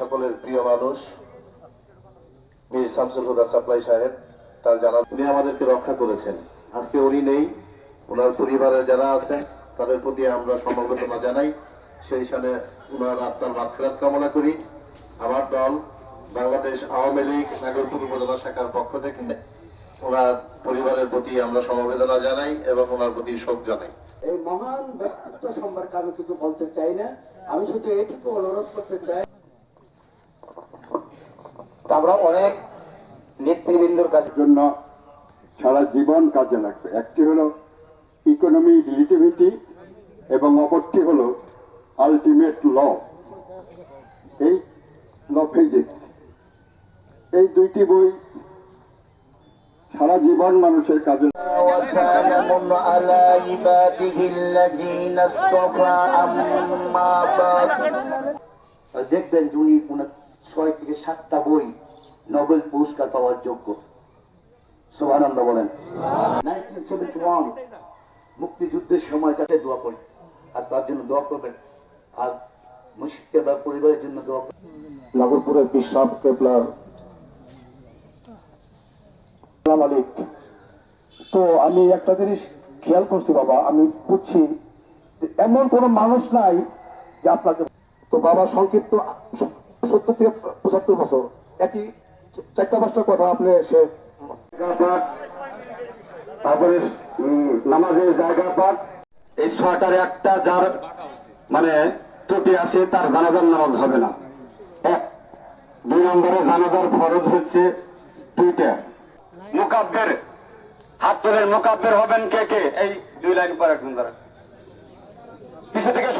সকলের প্রিয় মানুষ, মীর শামসুল হুদা সাপ্লাই সাহেব, তার জানা উনি আমাদেরকে রক্ষা করেছেন। আজকে উনি নেই ওনার পরিবারের যারা আছেন তাদের প্রতি আমরা সমবেদনা জানাই। সেই সালে ওনার আত্মার মাগফিরাত কামনা করি। আমার দল বাংলাদেশ আওয়ামী লীগ নাগরপুর উপজেলা শাখার পক্ষ থেকে ওনার পরিবারের প্রতি আমরা সমবেদনা জানাই এবং ওনার প্রতি শোক জানাই। এই মহান ব্যক্তিত্ব সম্পর্কে আমি কিছু বলতে চাই না, আমি শুধু এটুকু অনুরোধ করতে চাই আমরা অনেক নেতৃবৃন্দর কাছে জন্য সারা জীবন কাজে লাগবে একটি হলো ইকোনমি রিলেটিভিটি এবং অপরটি হলো আলটিমেট ল এই ল ফিজিক্স এই দুইটি বই সারা জীবন মানুষের কাজে وسلام على عباده الذين اصطفى أما بعد দেখবেন যে উনি উনার ছয় থেকে সাতটা বই নোবেল পুরস্কার পাওয়ার যোগ্য সোহানন্দ বলেন মুক্তিযুদ্ধের সময় তাকে দোয়া করি আর তার জন্য দোয়া করবেন। আর পরিবারের জন্য দোয়া করবেন। নাগরপুরের কেপলার আলাইক তো আমি একটা জিনিস খেয়াল করছি বাবা, আমি বুঝছি এমন কোন মানুষ নাই যে আপনাকে তো বাবা সংক্ষিপ্ত সত্তর থেকে পঁচাত্তর বছর। একই চারটা পাঁচটা কথা আপনি সে তারপরে নামাজের জায়গা পাক এই একটা যার মানে ত্রুটি আছে, তার জানাজার নামাজ হবে না। এক, দুই নম্বরে জানাজার ফরজ হচ্ছে দুইটা। মুকাব্বের, হাত তুলেন মুকাব্বের হবেন কে কে? এই দুই লাইন পর একজন দ্বারা পিছু থেকে